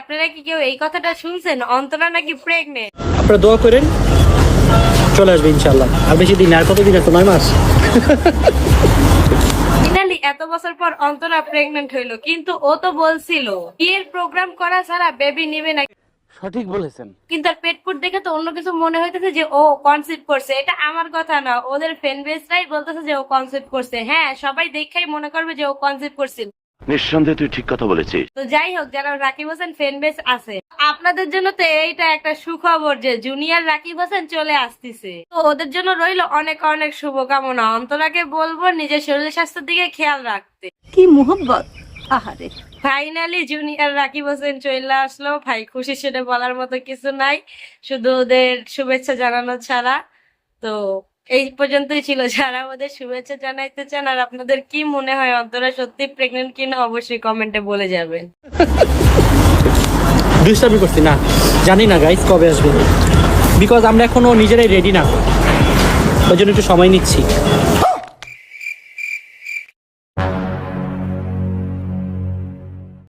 আপনারা কি কেউ এই কথাটা শুনছেন? অন্তরা নাকি প্রেগনেন্ট আপনারা দোয়া করেন চলে আসবে ইনশাল্লাহ আর বেশি দিন আর কতদিন আছে? নয় মাস। এত বছর পর অন্তরা প্রেগনেন্ট হইল কিন্তু ও তো বলছিল বিয়ের প্রোগ্রাম করা ছাড়া বেবি নিবে না। সঠিক বলেছেন। কিন্তু তার পেট ফুট দেখে তো অন্য কিছু মনে হইতেছে যে ও কনসেপ্ট করছে। এটা আমার কথা না ওদের ফ্যান বেসরাই বলতেছে যে ও কনসেপ্ট করছে। হ্যাঁ সবাই দেখাই মনে করবে যে ও কনসেপ্ট করছিল নিঃসন্দেহে তুই ঠিক কথা বলেছিস। তো যাই হোক যারা রাকিব হোসেন ফ্যান বেস আছে আপনাদের জন্য তো এইটা একটা সুখবর যে জুনিয়র রাকিব হোসেন চলে আসতেছে। তো ওদের জন্য রইল অনেক অনেক শুভকামনা। অন্তরাকে বলব নিজের শরীর স্বাস্থ্যের দিকে খেয়াল রাখতে। কি মোহব্বত? আহারে। ফাইনালি জুনিয়র রাকিব হোসেন চলে আসলো। ভাই খুশি সেটা বলার মতো কিছু নাই। শুধু ওদের শুভেচ্ছা জানানো ছাড়া। তো এই পর্যন্তই ছিল। যারা আমাদের শুভেচ্ছা জানাইতে চান আর আপনাদের কি মনে হয় অন্তরা সত্যি প্রেগনেন্ট কিনা, অবশ্যই কমেন্টে বলে যাবেন। ডিস্টার্বই করছি, না। জানি না গাইস কবে আসবে। বিকজ আমরা এখনও নিজেরাই রেডি না। ওই জন্য একটু সময় নিচ্ছি।